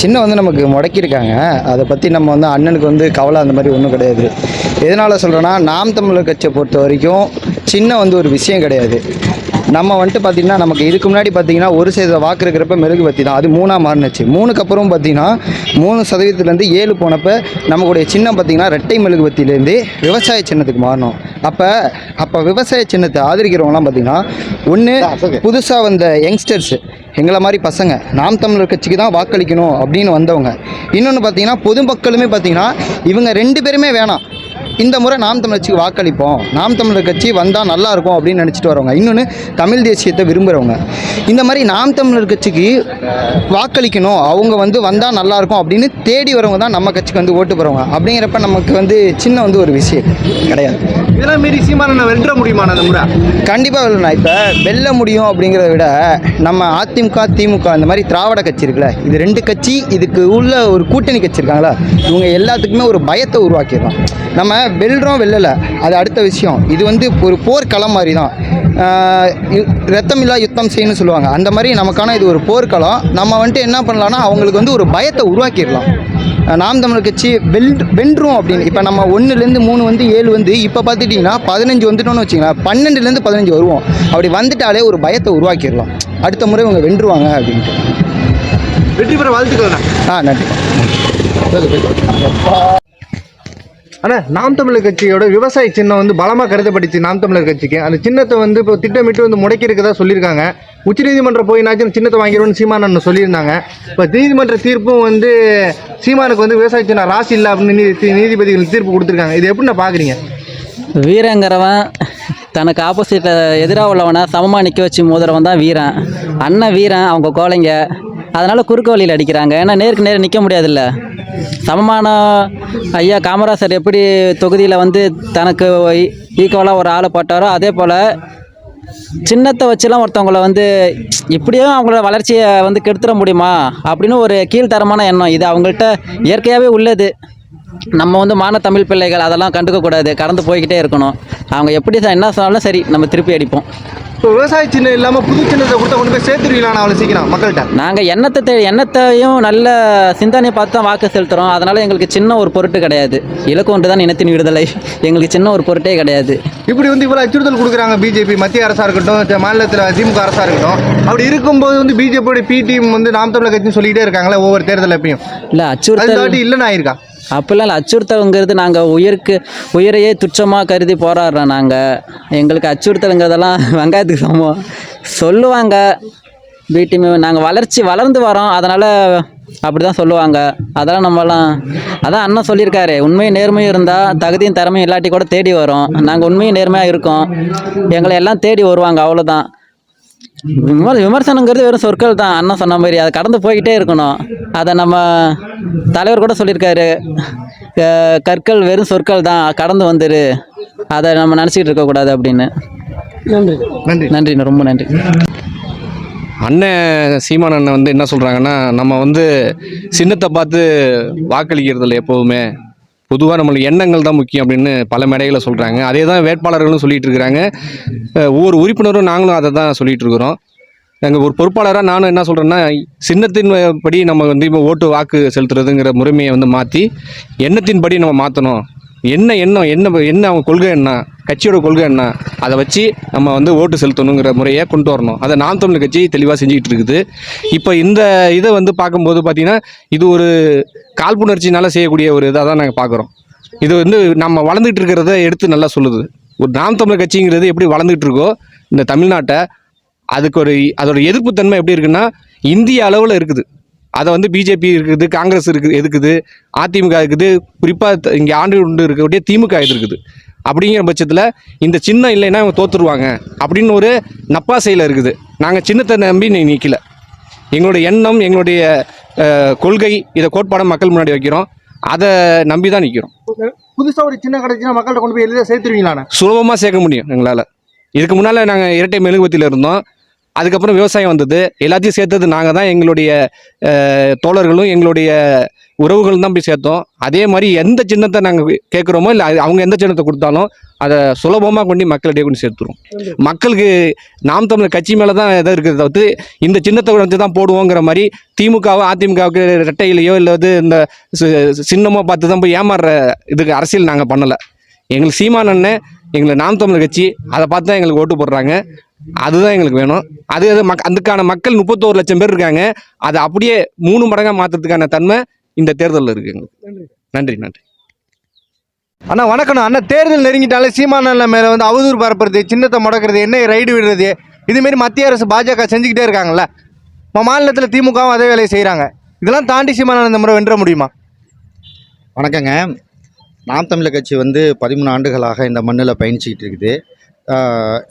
சின்ன வந்து நமக்கு முடக்கியிருக்காங்க. அதை பற்றி நம்ம வந்து அண்ணனுக்கு வந்து கவலை அந்த மாதிரி ஒன்றும் கிடையாது. எதனால் சொல்கிறேன்னா நாம் தமிழர் கட்சியை பொறுத்த வரைக்கும் சின்ன வந்து ஒரு விஷயம் கிடையாது. நம்ம வந்துட்டு பார்த்திங்கன்னா நமக்கு இதுக்கு முன்னாடி பார்த்தீங்கன்னா ஒரு சதவீத வாக்கு இருக்கிறப்ப மெழுகுபத்தி தான். அது மூணாக மாறினுச்சு. மூணுக்கு அப்புறம் பார்த்தீங்கன்னா மூணு சதவீதத்துலேருந்து ஏழு போனப்போ நம்மளுடைய சின்னம் பார்த்தீங்கன்னா ரெட்டை மெழுகுபத்திலேருந்து விவசாய சின்னத்துக்கு மாறணும். அப்போ அப்போ விவசாய சின்னத்தை ஆதரிக்கிறவங்களாம் பார்த்தீங்கன்னா ஒன்று புதுசாக வந்த யங்ஸ்டர்ஸ் எங்களை மாதிரி பசங்க நாம் தமிழர் கட்சிக்கு தான் வாக்களிக்கணும் அப்படின்னு வந்தவங்க. இன்னொன்று பார்த்தீங்கன்னா பொதுமக்களுமே பார்த்தீங்கன்னா இவங்க ரெண்டு பேருமே வேணாம். இந்த முறை நாம் தமிழர் கட்சிக்கு வாக்களிப்போம். நாம் தமிழர் கட்சி வந்தால் நல்லா இருக்கும் அப்படின்னு நினச்சிட்டு வரவங்க. இன்னொன்று தமிழ் தேசியத்தை விரும்புகிறவங்க இந்த மாதிரி நாம் தமிழர் கட்சிக்கு வாக்களிக்கணும். அவங்க வந்து வந்தால் நல்லா இருக்கும் அப்படின்னு தேடி வரவங்க தான் நம்ம கட்சிக்கு வந்து ஓட்டு போகிறவங்க அப்படிங்கிறப்ப நமக்கு வந்து சின்ன வந்து ஒரு விஷயம். கிடையாது. இதெல்லாம் மீறி சீமான வென்ற முடியுமா அந்த முறை? கண்டிப்பாக வெல்லணும். இப்போ வெல்ல முடியும் அப்படிங்கிறத விட நம்ம அதிமுக திமுக இந்த மாதிரி திராவிட கட்சி இருக்குல்ல இது ரெண்டு கட்சி இதுக்கு உள்ள ஒரு கூட்டணி கட்சி இருக்காங்களா இவங்க எல்லாத்துக்குமே ஒரு பயத்தை உருவாக்கிடுறோம். நம்ம வெல்றோம் வெல்லலை. அது அடுத்த விஷயம். இது வந்து ஒரு போர்க்களம் மாதிரி தான் ஆஹ் யு- ரத்தமில்லா யுத்தம் செய்யணும்னு சொல்லுவாங்க. அந்த மாதிரி நமக்கான இது ஒரு போர்க்களம். நம்ம வந்துட்டு என்ன பண்ணலாம்னா அவங்களுக்கு வந்து ஒரு பயத்தை உருவாக்கிடலாம். நாம் தமிழர் கட்சி வெல் வென்றும் அப்படின்னு. இப்போ நம்ம ஒன்றுலேருந்து மூணு வந்து ஏழு வந்து இப்போ பார்த்துட்டிங்கன்னா பதினஞ்சு வந்துட்டோம்னு வச்சுங்களேன் பன்னெண்டுலேருந்து பதினஞ்சு வருவோம். அப்படி வந்துட்டாலே ஒரு பயத்தை உருவாக்கிடலாம். அடுத்த முறை இவங்க வென்றுவாங்க அப்படின்ட்டு. வெற்றி பெற வாழ்த்துக்கள்ண்ணா ஆ நன்றி. அண்ணா நாம் தமிழர் கட்சியோட விவசாய சின்னம் வந்து பலமாக கருதப்பட்டுச்சு நாம் தமிழர் கட்சிக்கு. அந்த சின்னத்தை வந்து இப்போ திட்டமிட்டு வந்து முடக்கி இருக்கதா சொல்லியிருக்காங்க உச்சநீதிமன்றம் போயினாச்சும் சின்னத்தை வாங்கிடுவோம்னு சீமானன் சொல்லியிருந்தாங்க. இப்போ நீதிமன்ற தீர்ப்பும் வந்து சீமானுக்கு வந்து விவசாய சின்னம் ராசி இல்லை அப்படின்னு நீதிபதிகள் தீர்ப்பு கொடுத்துருக்காங்க. இது எப்படின்னு பார்க்குறீங்க வீரங்கிறவன் தனக்கு ஆப்போசிட்டில் எதிராக உள்ளவனை சமமாக நிற்க வச்சு மோதுறவன் தான் வீரன். அண்ணன் வீரன் அவங்க கோலைங்க அதனால் குறுக்கு வழியில் அடிக்கிறாங்க. ஏன்னா நேருக்கு நேர் நிற்க முடியாதுல்ல. சமமான ஐயா காமராசர் எப்படி தொகுதியில் வந்து தனக்கு ஈக்குவலாக ஒரு ஆளை போட்டாரோ அதே போல் சின்னத்தை வச்சுலாம் ஒருத்தவங்கள வந்து இப்படியும் அவங்களோட வளர்ச்சியை வந்து கெடுத்துட முடியுமா? அப்படின்னு ஒரு கீழ்த்தரமான எண்ணம். இது அவங்கள்ட்ட இயற்கையாகவே உள்ளது. நம்ம வந்து மான தமிழ் பிள்ளைகள் அதெல்லாம் கண்டுக்கக்கூடாது. கடந்து போய்கிட்டே இருக்கணும். அவங்க எப்படி என்ன சொன்னாலும் சரி நம்ம திருப்பி அடிப்போம். இப்போ விவசாய சின்னம் இல்லாமல் புது சின்னத்தை கொடுத்தா கொண்டு போய் சேர்த்துருவீங்களா அவ்வளோ சீக்கிரம் மக்கள்கிட்ட? நாங்கள் எண்ணத்தை தே எண்ணத்தையும் நல்ல சிந்தனை பார்த்து தான் வாக்கு செலுத்துகிறோம் அதனால் எங்களுக்கு சின்ன ஒரு பொருட்டு கிடையாது. இலக்கு ஒன்று தான் இனத்தின் விடுதலை. எங்களுக்கு சின்ன ஒரு பொருட்டே கிடையாது. இப்படி வந்து இவ்வளோ அச்சுறுத்தல் கொடுக்குறாங்க பிஜேபி மத்திய அரசாக இருக்கட்டும் மாநிலத்தில் திமுக அரசாக இருக்கட்டும். அப்படி இருக்கும்போது வந்து பிஜேபியோட பி டீம் வந்து நாம் தமிழர் கட்சின்னு சொல்லிக்கிட்டே இருக்காங்களே ஒவ்வொரு தேர்தல் எப்பயும். இல்லை அச்சுறுத்தல் இல்லைன்னு ஆயிருக்கா? அப்படிலாம் இல்லை. அச்சுறுத்தலுங்கிறது நாங்கள் உயிருக்கு உயிரையே துச்சமாக கருதி போராடுறோம் நாங்கள் எங்களுக்கு அச்சுறுத்தலுங்கிறதெல்லாம் வெங்காயத்துக்கு சமம். சொல்லுவாங்க. வீட்டுமே நாங்கள் வளர்ச்சி வளர்ந்து வரோம். அதனால் அப்படி தான் சொல்லுவாங்க. அதெல்லாம் நம்மலாம் அதான் அண்ணன் சொல்லியிருக்காரு. உண்மையும் நேர்மையும் இருந்தால் தகுதியும் திறமையும் இல்லாட்டி கூட தேடி வரும். நாங்கள் உண்மையும் நேர்மையாக இருக்கோம். எங்களை எல்லாம் தேடி வருவாங்க. அவ்வளோதான் விமர் விமர்சனங்கிறது வெறும் சொற்கள் தான். அண்ணன் சொன்ன மாதிரி அதை கடந்து போய்கிட்டே இருக்கணும். அதை நம்ம தலைவர் கூட சொல்லியிருக்காரு. கற்கள் வெறும் சொற்கள் தான். கடந்து வந்துரு. அதை நம்ம நினச்சிக்கிட்டு இருக்கக்கூடாது அப்படின்னு. நன்றி. நன்றி. ரொம்ப நன்றி. அண்ணன் சீமான் அண்ணன் வந்து என்ன சொல்கிறாங்கன்னா நம்ம வந்து சின்னத்தை பார்த்து வாக்களிக்கிறது இல்லை எப்போவுமே. பொதுவாக நம்மளுக்கு எண்ணங்கள் தான் முக்கியம் அப்படின்னு பல மேடைகளை சொல்கிறாங்க அதே தான் வேட்பாளர்களும் சொல்லிட்டு இருக்கிறாங்க ஒவ்வொரு உறுப்பினரும் நாங்களும் அதை தான் சொல்லிட்டு இருக்கிறோம் நாங்கள் ஒரு பொறுப்பாளராக நானும் என்ன சொல்கிறேன்னா சின்னத்தின் படி நம்ம வந்து இப்போ ஓட்டு வாக்கு செலுத்துறதுங்கிற முறைமையை வந்து மாற்றி எண்ணத்தின் படி நம்ம மாற்றணும் என்ன எண்ணம் என்ன என்ன அவங்க கொள்கை என்ன கட்சியோட கொள்கை என்ன அதை வச்சு நம்ம வந்து ஓட்டு செலுத்தணுங்கிற முறையை கொண்டு வரணும். அதை நாம் தமிழ் கட்சி தெளிவாக செஞ்சுக்கிட்டு இருக்குது. இப்போ இந்த இதை வந்து பார்க்கும்போது பார்த்திங்கன்னா இது ஒரு காழ்ப்புணர்ச்சினால செய்யக்கூடிய ஒரு இதாக தான் நாங்கள் பார்க்குறோம். இது வந்து நம்ம வளர்ந்துட்டு இருக்கிறத எடுத்து நல்லா சொல்லுது. ஒரு நாம் தமிழ் கட்சிங்கிறது எப்படி வளர்ந்துட்டு இருக்கோ இந்த தமிழ்நாட்டை அதுக்கு ஒரு அதோட எதிர்ப்புத்தன்மை எப்படி இருக்குன்னா இந்திய அளவில் இருக்குது. அதை வந்து பிஜேபி இருக்குது காங்கிரஸ் இருக்குது எதுக்குது? அதிமுக இருக்குது. குறிப்பாக இங்கே ஆண்டு கொண்டு இருக்கக்கூடிய திமுக எதிர்க்குது அப்படிங்கிற பட்சத்தில் இந்த சின்னம் இல்லைன்னா இவங்க தோத்துருவாங்க. அப்படின்னு ஒரு நப்பாசையில் இருக்குது. நாங்கள் சின்னத்தை நம்பி நீ நிற்கல எங்களுடைய எண்ணம் எங்களுடைய கொள்கை இதை கோட்பாடை மக்கள் முன்னாடி வைக்கிறோம். அதை நம்பி தான் நிற்கிறோம் புதுசாக ஒரு சின்ன கிடைச்சுன்னா மக்கள்கிட்ட கொண்டு போய் எளிதாக சேர்த்துருவீங்களாண்ணே? சுலபமாக சேர்க்க முடியும் எங்களால். இதுக்கு முன்னால் நாங்கள் இரட்டை மெழுகுவத்தியில் இருந்தோம். அதுக்கப்புறம் விவசாயம் வந்தது. எல்லாத்தையும் சேர்த்தது நாங்கள் தான். எங்களுடைய தோழர்களும் எங்களுடைய உறவுகளும் தான் போய் சேர்த்தோம். அதே மாதிரி எந்த சின்னத்தை நாங்கள் கேட்குறோமோ இல்லை அவங்க எந்த சின்னத்தை கொடுத்தாலும் அதை சுலபமாக கொண்டு மக்களிடையே கொண்டு சேர்த்துரும் மக்களுக்கு நாம் தமிழர் கட்சி மேலே தான் எதாவது இருக்கிறத தவிர்த்து இந்த சின்னத்தை வச்சு தான் போடுவோங்கிற மாதிரி திமுகவோ அதிமுகவுக்கு ரெட்டையிலையோ இல்லை வந்து இந்த சின்னமோ பார்த்து தான் போய் ஏமாறுற இதுக்கு அரசியல் நாங்கள் பண்ணலை. எங்களுக்கு சீமான் அண்ணன் எங்களுக்கு நாம் தமிழர் கட்சி அதை பார்த்து தான் எங்களுக்கு ஓட்டு போடுறாங்க. அதுதான் எங்களுக்கு வேணும். அது அது மக் அதுக்கான மக்கள் முப்பத்தோரு லட்சம் பேர் இருக்காங்க. அதை அப்படியே மூணு மடங்காக மாற்றுறதுக்கான தன்மை இந்த தேர்தலில் இருக்குது எங்களுக்கு. நன்றி. நன்றி அண்ணா வணக்கண்ணா அண்ணா தேர்தல் நெருங்கிட்டாலே சீமானல்ல மேலே வந்து அவதூறு பரப்புறது சின்னத்தை முடக்கிறது என்ன ரைடு விடுறது இதுமாரி மத்திய அரசு பாஜக செஞ்சுக்கிட்டே இருக்காங்கல்ல. இப்போ மாநிலத்தில் திமுகவும் அதே வேலையை செய்கிறாங்க இதெல்லாம் தாண்டி சீமானன் இந்த முறை வென்ற முடியுமா? வணக்கங்க. நாம் தமிழர் கட்சி வந்து பதிமூணு ஆண்டுகளாக இந்த மண்ணில் பயணிச்சுக்கிட்டு இருக்குது.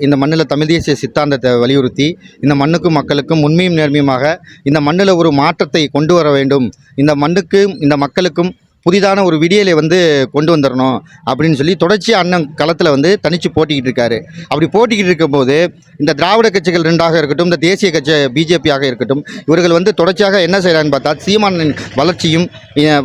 இந்த மண்ணில் தமிழ் தேசிய சித்தாந்தத்தை வலியுறுத்தி இந்த மண்ணுக்கும் மக்களுக்கும் உண்மையும் நேர்மையுமாக இந்த மண்ணில் ஒரு மாற்றத்தை கொண்டு வர வேண்டும். இந்த மண்ணுக்கும் இந்த மக்களுக்கும் புதிதான ஒரு விடியலை வந்து கொண்டு வந்துடணும் அப்படின்னு சொல்லி தொடர்ச்சி அண்ணன் களத்தில் வந்து தனித்து போட்டிக்கிட்டு இருக்காரு. அப்படி போட்டிக்கிட்டு இருக்கும்போது இந்த திராவிட கட்சிகள் ரெண்டாக இருக்கட்டும் இந்த தேசிய கட்சி பிஜேபியாக இருக்கட்டும் இவர்கள் வந்து தொடர்ச்சியாக என்ன செய்கிறான்னு பார்த்தா சீமானின் வளர்ச்சியும்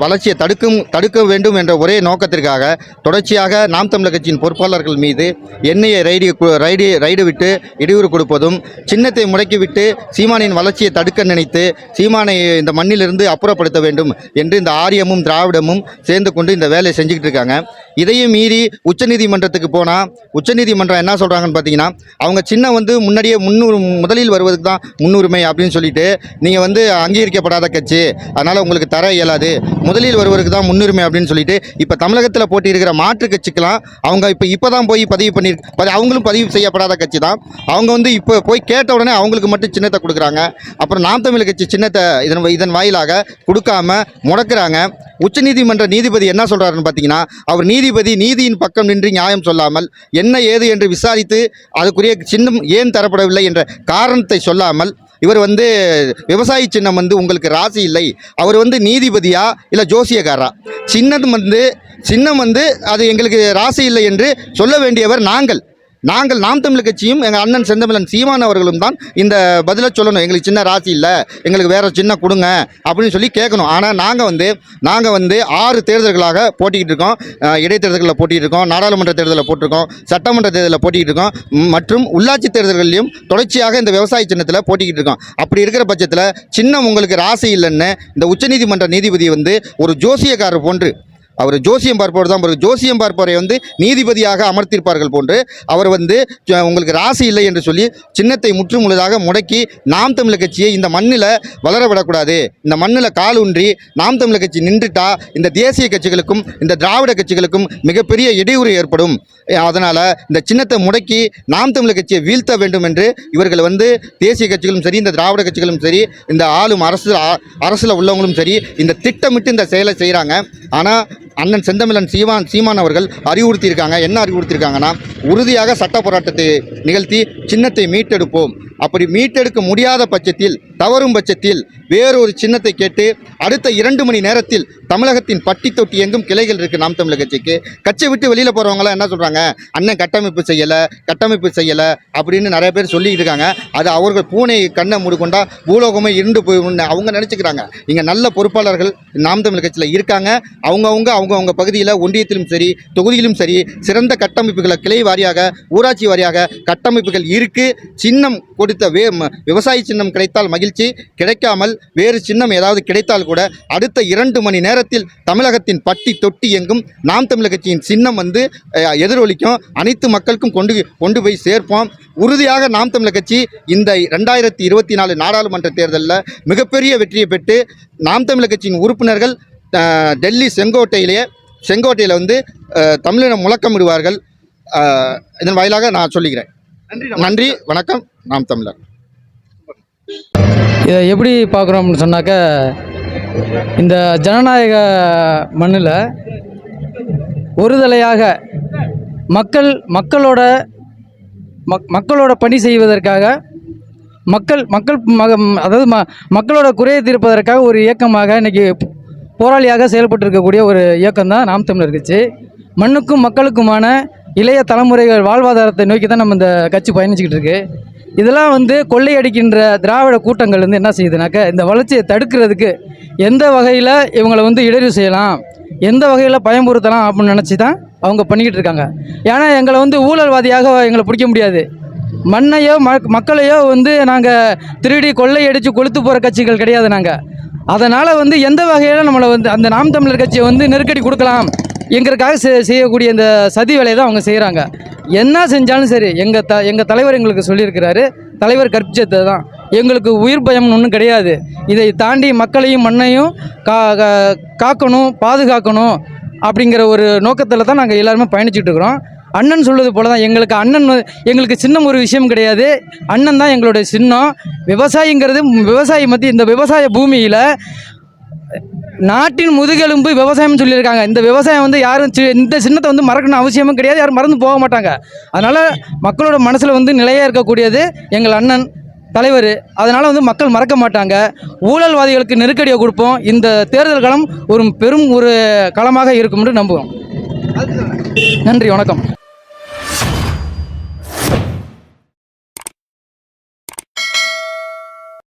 வளர்ச்சியை தடுக்கும் தடுக்க வேண்டும் என்ற ஒரே நோக்கத்திற்காக தொடர்ச்சியாக நாம் தமிழர் கட்சியின் பொறுப்பாளர்கள் மீது எண்ணெயை ரைடு கு- ரைடு ரைடு விட்டு இடையூறு கொடுப்பதும் சின்னத்தை முடக்கிவிட்டு சீமானின் வளர்ச்சியை தடுக்க நினைத்து சீமானை இந்த மண்ணிலிருந்து அப்புறப்படுத்த வேண்டும் என்று இந்த ஆரியமும் திராவிடமும் சேர்ந்து கொண்டு இந்த வேலையை செஞ்சுக்கிட்டு இருக்காங்க. இதையும் மீறி உச்சநீதிமன்றத்துக்கு போனால் உச்சநீதிமன்றம் என்ன சொல்கிறாங்கன்னு பார்த்தீங்கன்னா அவங்க சின்ன வந்து முன்னாடியே முன்னூறு முதலில் வருவதுக்கு தான் முன்னுரிமை அப்படின்னு சொல்லிட்டு நீங்கள் வந்து அங்கீகரிக்கப்படாத கட்சி அதனால் உங்களுக்கு தர இயலாது முதலில் வருவதற்கு தான் முன்னுரிமை அப்படின்னு சொல்லிட்டு இப்போ தமிழகத்தில் போட்டியிருக்கிற மாற்று கட்சிக்கெல்லாம் அவங்க இப்போ இப்போ தான் போய் பதிவு பண்ணி பதி- அவங்களும் பதிவு செய்யப்படாத கட்சி தான். அவங்க வந்து இப்போ போய் கேட்ட உடனே அவங்களுக்கு மட்டும் சின்னத்தை கொடுக்குறாங்க. அப்புறம் நாம் தமிழ் கட்சி சின்னத்தை இதன் இதன் வாயிலாக கொடுக்காம முடக்கிறாங்க. உச்சநீதி உயர்நீதிமன்ற நீதிபதி என்ன சொல்கிறாருன்னு பார்த்தீங்கன்னா அவர் நீதிபதி நீதியின் பக்கம் நின்று நியாயம் சொல்லாமல் என்ன ஏது என்று விசாரித்து அதுக்குரிய சின்னம் ஏன் தரப்படவில்லை என்ற காரணத்தை சொல்லாமல் இவர் வந்து விவசாயி சின்னம் வந்து உங்களுக்கு ராசி இல்லை. அவர் வந்து நீதிபதியா இல்லை ஜோசியக்காரா சின்னம் வந்து சின்னம் வந்து அது எங்களுக்கு ராசி இல்லை என்று சொல்ல வேண்டியவர் நாங்கள். நாங்கள் நாம் தமிழ் கட்சியும் எங்கள் அண்ணன் செந்தமிழன் சீமான் அவர்களும் தான் இந்த பதிலை சொல்லணும். எங்களுக்கு சின்ன ராசி இல்லை. எங்களுக்கு வேறு சின்ன கொடுங்க அப்படின்னு சொல்லி கேட்கணும். ஆனால் நாங்கள் வந்து நாங்கள் வந்து ஆறு தேர்தல்களாக போட்டிக்கிட்டு இருக்கோம். இடைத்தேர்தலில் இடைத்தேர்தல்களில் இருக்கோம். நாடாளுமன்ற தேர்தலில் போட்டிருக்கோம். சட்டமன்ற தேர்தலில் போட்டிக்கிட்டு இருக்கோம். மற்றும் உள்ளாட்சி தேர்தல்களிலும் தொடர்ச்சியாக இந்த விவசாய சின்னத்தில் போட்டிக்கிட்டு இருக்கோம். அப்படி இருக்கிற பட்சத்தில் சின்னம் உங்களுக்கு ராசி இல்லைன்னு இந்த உச்சநீதிமன்ற நீதிபதி வந்து ஒரு ஜோசியக்காரர் போன்று அவர் ஜோசியம் பார்ப்பவர் தான். பிறகு ஜோசியம் பார்ப்பவரை வந்து நீதிபதியாக அமர்த்திருப்பார்கள் போன்று அவர் வந்து உங்களுக்கு ராசி இல்லை என்று சொல்லி சின்னத்தை முற்றும் முழுதாக முடக்கி நாம் தமிழர் கட்சியை இந்த மண்ணில் வளர விடக்கூடாது. இந்த மண்ணில் கால் ஊன்றி நாம் தமிழர் கட்சி நின்றுட்டா இந்த தேசிய கட்சிகளுக்கும் இந்த திராவிட கட்சிகளுக்கும் மிகப்பெரிய இடையூறு ஏற்படும். அதனால் இந்த சின்னத்தை முடக்கி நாம் தமிழர் கட்சியை வீழ்த்த வேண்டும் என்று இவர்கள் வந்து தேசிய கட்சிகளும் சரி இந்த திராவிட கட்சிகளும் சரி இந்த ஆளும் அரசு அரசில் உள்ளவங்களும் சரி இந்த திட்டமிட்டு இந்த செயலை செய்கிறாங்க ஆனால் அண்ணன் செந்தமிழன் சீமான் சீமான் அவர்கள் அறிவுறுத்தியிருக்காங்க. என்ன அறிவுறுத்தியிருக்காங்கன்னா உறுதியாக சட்ட போராட்டத்தை நிகழ்த்தி சின்னத்தை மீட்டெடுப்போம். அப்படி மீட்டெடுக்க முடியாத பட்சத்தில் தவறும் பட்சத்தில் வேறொரு சின்னத்தை கேட்டு அடுத்த இரண்டு மணி நேரத்தில் தமிழகத்தின் பட்டி தொட்டி எங்கும் கிளைகள் இருக்கு நாம் தமிழர் கட்சிக்கு. கட்சியை விட்டு வெளியில் போகிறவங்களாம் என்ன சொல்கிறாங்க அண்ணன் கட்டமைப்பு செய்யலை கட்டமைப்பு செய்யலை அப்படின்னு நிறைய பேர் சொல்லிட்டு இருக்காங்க. அது அவர்கள் பூனை கண்ணை மூடிக்கொண்டா பூலோகமே இருண்டு போய் அவங்க நினச்சிக்கிறாங்க. இங்கே நல்ல பொறுப்பாளர்கள் நாம் தமிழர் கட்சியில் இருக்காங்க. அவங்கவுங்க அவங்கவுங்க பகுதியில் ஒன்றியத்திலும் சரி தொகுதியிலும் சரி சிறந்த கட்டமைப்புகளை கிளை வாரியாக ஊராட்சி வாரியாக கட்டமைப்புகள் இருக்கு. சின்னம் கொடுத்த வே ம- விவசாய சின்னம் கிடைத்தால் மகிழ்ச்சி. கிடைக்காமல் வேறு சின்னம் ஏதாவது கிடைத்தால் கூட அடுத்த இரண்டு மணி நேரத்தில் தமிழகத்தின் பட்டி தொட்டி எங்கும் நாம் தமிழர் கட்சியின் சின்னம் வந்து எதிரொலிக்கும். அனைத்து மக்களுக்கும் கொண்டு கொண்டு போய் சேர்ப்போம். உறுதியாக நாம் தமிழர் கட்சி இந்த ரெண்டாயிரத்தி இருபத்தி நாலு நாடாளுமன்ற தேர்தலில் மிகப்பெரிய வெற்றியை பெற்று நாம் தமிழர் கட்சியின் உறுப்பினர்கள் டெல்லி செங்கோட்டையிலேயே செங்கோட்டையில் வந்து தமிழின முழக்கமிடுவார்கள். இதன் வாயிலாக நான் சொல்லிக்கிறேன். நன்றி வணக்கம். நாம் தமிழர். இதை எப்படி பார்க்குறோம்னு சொன்னாக்க இந்த ஜனநாயக மண்ணில் ஒருதலையாக மக்கள் மக்களோட மக் மக்களோட பணி செய்வதற்காக மக்கள் மக்கள் மக அதாவது ம மக்களோட குறையை தீர்ப்பதற்காக ஒரு இயக்கமாக இன்னைக்கு போராளியாக செயல்பட்டு இருக்கக்கூடிய ஒரு இயக்கம் தான் நாம் தமிழர் கட்சி. மண்ணுக்கும் மக்களுக்குமான இளைய தலைமுறைகள் வாழ்வாதாரத்தை நோக்கி தான் நம்ம இந்த கட்சி பயணிச்சுக்கிட்டு இருக்கு. இதெல்லாம் வந்து கொள்ளையடிக்கின்ற திராவிட கூட்டங்கள் வந்து என்ன செய்யுதுனாக்க இந்த வளர்ச்சியை தடுக்கிறதுக்கு எந்த வகையில் இவங்களை வந்து இடையூறு செய்யலாம் எந்த வகையில் பயமுறுத்தலாம் அப்படின்னு நினச்சி தான் அவங்க பண்ணிக்கிட்டு இருக்காங்க. ஏன்னா எங்களை வந்து ஊழல்வாதியாக எங்களை பிடிக்க முடியாது. மண்ணையோ மக்களையோ வந்து நாங்கள் திருடி கொள்ளையடித்து கொளுத்து போகிற கட்சிகள் கிடையாது நாங்கள் அதனால் வந்து எந்த வகையில் நம்மளை வந்து அந்த நாம் தமிழர் கட்சியை வந்து நெருக்கடி கொடுக்கலாம் எங்களுக்காக செ- செய்யக்கூடிய இந்த சதி வேலையை தான் அவங்க செய்கிறாங்க என்ன செஞ்சாலும் சரி எங்கள் த எங்கள் தலைவர் எங்களுக்கு சொல்லியிருக்கிறாரு தலைவர் கற்பிச்சது தான் எங்களுக்கு உயிர் பயம்னு ஒன்றும் கிடையாது. இதை தாண்டி மக்களையும் மண்ணையும் கா கா- காக்கணும் பாதுகாக்கணும் அப்படிங்கிற ஒரு நோக்கத்தில் தான் நாங்கள் எல்லாருமே பயணிச்சுட்டு இருக்கிறோம். அண்ணன் சொல்வது போல தான் எங்களுக்கு அண்ணன் எங்களுக்கு சின்னம் ஒரு விஷயம் கிடையாது. அண்ணன் தான் எங்களுடைய சின்னம். விவசாயிங்கிறது விவசாயி மத்திய இந்த விவசாய பூமியில் நாட்டின் முதுகெலும்பு விவசாயம்னு சொல்லியிருக்காங்க. இந்த விவசாயம் வந்து யாரும் சி- இந்த சின்னத்தை வந்து மறக்கணும் அவசியமும் கிடையாது. யாரும் மறந்து போக மாட்டாங்க. அதனால் மக்களோட மனசில் வந்து நிலையாக இருக்கக்கூடியது எங்கள் அண்ணன் தலைவர். அதனால் வந்து மக்கள் மறக்க மாட்டாங்க. ஊழல்வாதிகளுக்கு நெருக்கடியை கொடுப்போம். இந்த தேர்தல் களம் ஒரு பெரும் ஒரு களமாக இருக்கும்னு நம்புவோம். நன்றி வணக்கம்.